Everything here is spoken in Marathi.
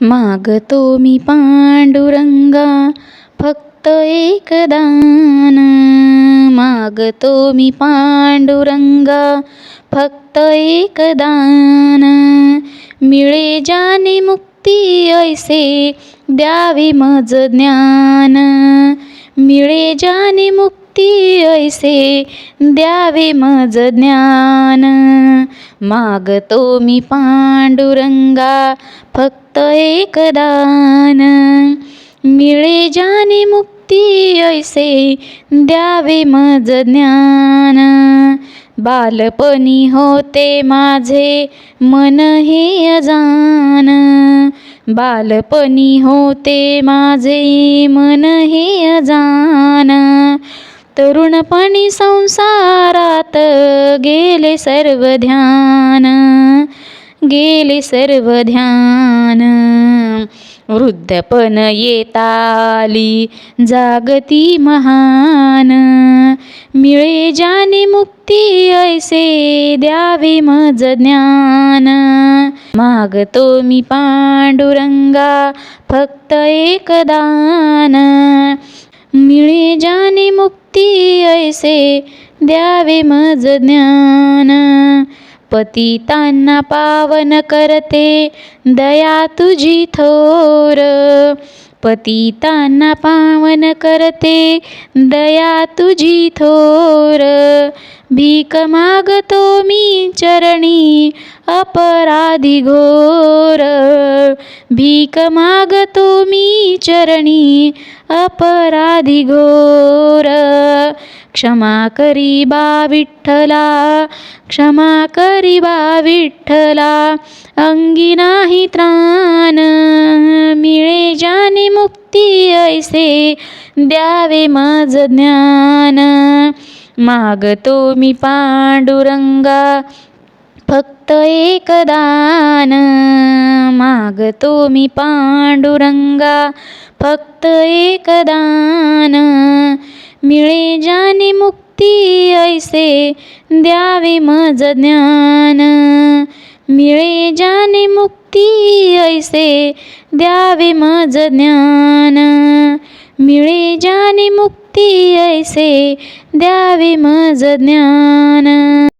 मागतो मी पांडुरंगा फक्त एक दान. मागतो मी पांडुरंगा फक्त एक दान. मिळे जाने मुक्ती ऐसे द्यावे मज ज्ञान. मिळे जाने मुक्ती ऐसे द्यावे मज ज्ञान. मागतो मी पांडुरंगा फक्त एक दान. मिळे जाने मुक्ती ऐसे द्यावे मज ज्ञान. बालपणी होते माझे मन हे अजान. बालपणी होते माझे मन हे अजान. तरुणपणी संसारात गेले सर्व ध्यान. गेले सर्व ध्यान. वृद्धपण येताली. जागती महान. मिळे जाने मुक्ती ऐसे द्यावे मज ज्ञान. मागतो मी पांडुरंगा फक्त एक दान. मिळे जाने मुक्ती ऐसे द्यावे मज ज्ञान. पतितांना पावन करते. दया तुझी थोर. पतितांना पावन करते. दया तुझी थोर. भीक मागतो मी चरणी अपराधी घोर. भीक मागतो मी चरणी अपराधी घोर. क्षमा करी बा विठ्ठला क्षमा करी बा विठ्ठला अंगी नाही त्राण मिळे जाने मुक्ती ऐसे द्यावे माझ ज्ञान मागतो मी पांडुरंगा फक्त एक दान मागतो मी पांडुरंगा फक्त एक दान मिळे मुक्ती ऐसे द्यावे मज ज्ञान. मिळे जाने मुक्ती ऐसे द्यावे मज ज्ञान. मिळे जाने मुक्ती ऐसे द्यावे मज ज्ञान.